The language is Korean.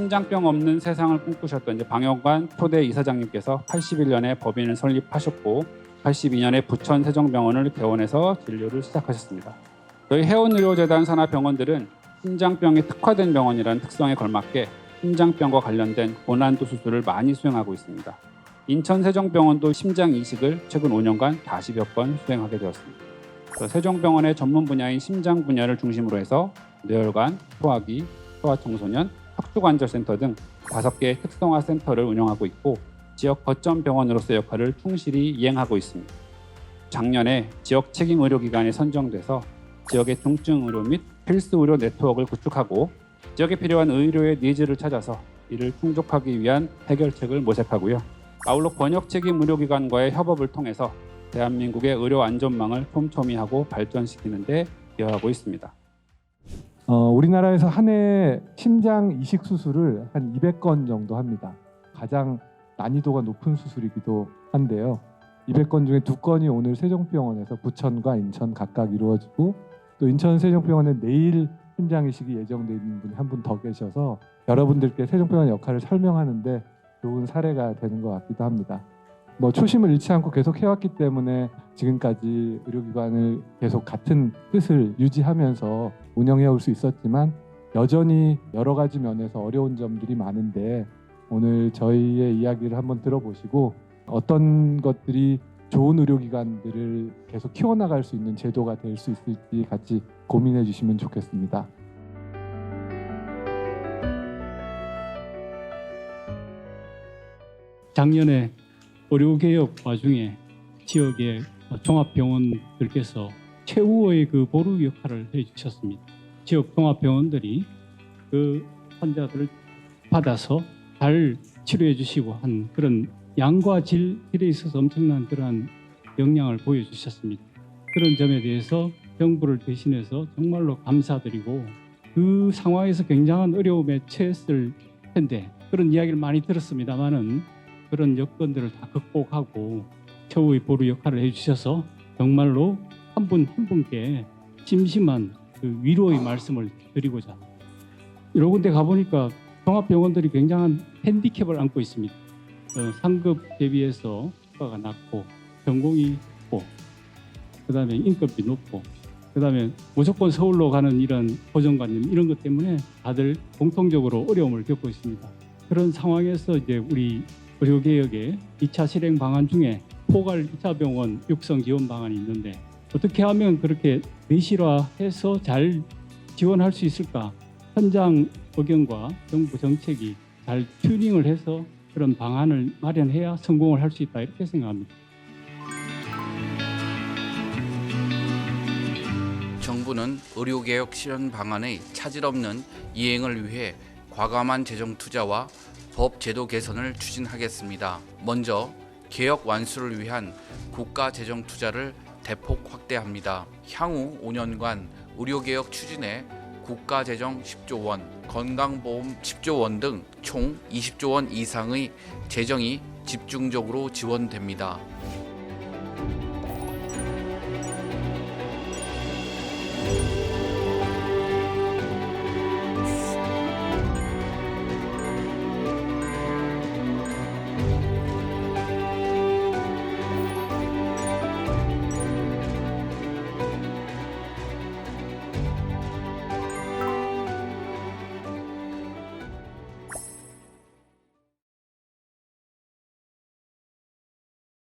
심장병 없는 세상을 꿈꾸셨던 이제 방역관 초대 이사장님께서 81년에 법인을 설립하셨고 82년에 부천 세종병원을 개원해서 진료를 시작하셨습니다. 저희 해운의료재단 산하 병원들은 심장병에 특화된 병원이라는 특성에 걸맞게 심장병과 관련된 고난도 수술을 많이 수행하고 있습니다. 인천 세종병원도 심장 이식을 최근 5년간 40여 건 수행하게 되었습니다. 세종병원의 전문 분야인 심장 분야를 중심으로 해서 뇌혈관, 소화기, 소아청소년, 척추관절센터 등 다섯 개의 특성화 센터를 운영하고 있고 지역 거점 병원으로서 역할을 충실히 이행하고 있습니다. 작년에 지역 책임 의료기관에 선정돼서 지역의 중증 의료 및 필수 의료 네트워크를 구축하고 지역에 필요한 의료의 니즈를 찾아서 이를 충족하기 위한 해결책을 모색하고요. 아울러 번역 책임 의료기관과의 협업을 통해서 대한민국의 의료 안전망을 촘촘히 하고 발전시키는 데 기여하고 있습니다. 어, 우리나라에서 한 해 심장 이식 수술을 한 200건 정도 합니다. 가장 난이도가 높은 수술이기도 한데요. 200건 중에 두 건이 오늘 세종병원에서 부천과 인천 각각 이루어지고 또 인천 세종병원에 내일 심장 이식이 예정돼 있는 분이 한 분 더 계셔서 여러분들께 세종병원 역할을 설명하는데 좋은 사례가 되는 것 같기도 합니다. 뭐 초심을 잃지 않고 계속 해왔기 때문에 지금까지 의료기관을 계속 같은 뜻을 유지하면서 운영해 올 수 있었지만 여전히 여러 가지 면에서 어려운 점들이 많은데 오늘 저희의 이야기를 한번 들어보시고 어떤 것들이 좋은 의료기관들을 계속 키워나갈 수 있는 제도가 될 수 있을지 같이 고민해 주시면 좋겠습니다. 작년에 의료개혁 와중에 지역의 종합병원들께서 최후의 그 보루 역할을 해주셨습니다. 지역 종합병원들이 그 환자들을 받아서 잘 치료해 주시고 한 그런 양과 질에 있어서 엄청난 그러한 역량을 보여주셨습니다. 그런 점에 대해서 정부를 대신해서 정말로 감사드리고 그 상황에서 굉장한 어려움에 처했을 텐데 그런 이야기를 많이 들었습니다만은 그런 여건들을 다 극복하고 최후의 보루 역할을 해주셔서 정말로 한분한 분께 심심한 그 위로의 말씀을 드리고자 여러 군데 가보니까 종합병원들이 굉장한 핸디캡을 안고 있습니다. 어, 상급 대비해서 효과가 낮고 전공이 높고 그다음에 인건비 높고 그다음에 무조건 서울로 가는 이런 고정관념 이런 것 때문에 다들 공통적으로 어려움을 겪고 있습니다. 그런 상황에서 이제 우리 의료개혁의 2차 실행 방안 중에 포괄 2차 병원 육성 지원 방안이 있는데 어떻게 하면 그렇게 내실화해서 잘 지원할 수 있을까? 현장 의견과 정부 정책이 잘 튜닝을 해서 그런 방안을 마련해야 성공을 할 수 있다 이렇게 생각합니다. 정부는 의료개혁 실현 방안의 차질 없는 이행을 위해 과감한 재정 투자와 법 제도 개선을 추진하겠습니다. 먼저 개혁 완수를 위한 국가 재정 투자를 대폭 확대합니다. 향후 5년간 의료개혁 추진에 국가 재정 10조 원, 건강보험 10조 원 등 총 20조 원 이상의 재정이 집중적으로 지원됩니다.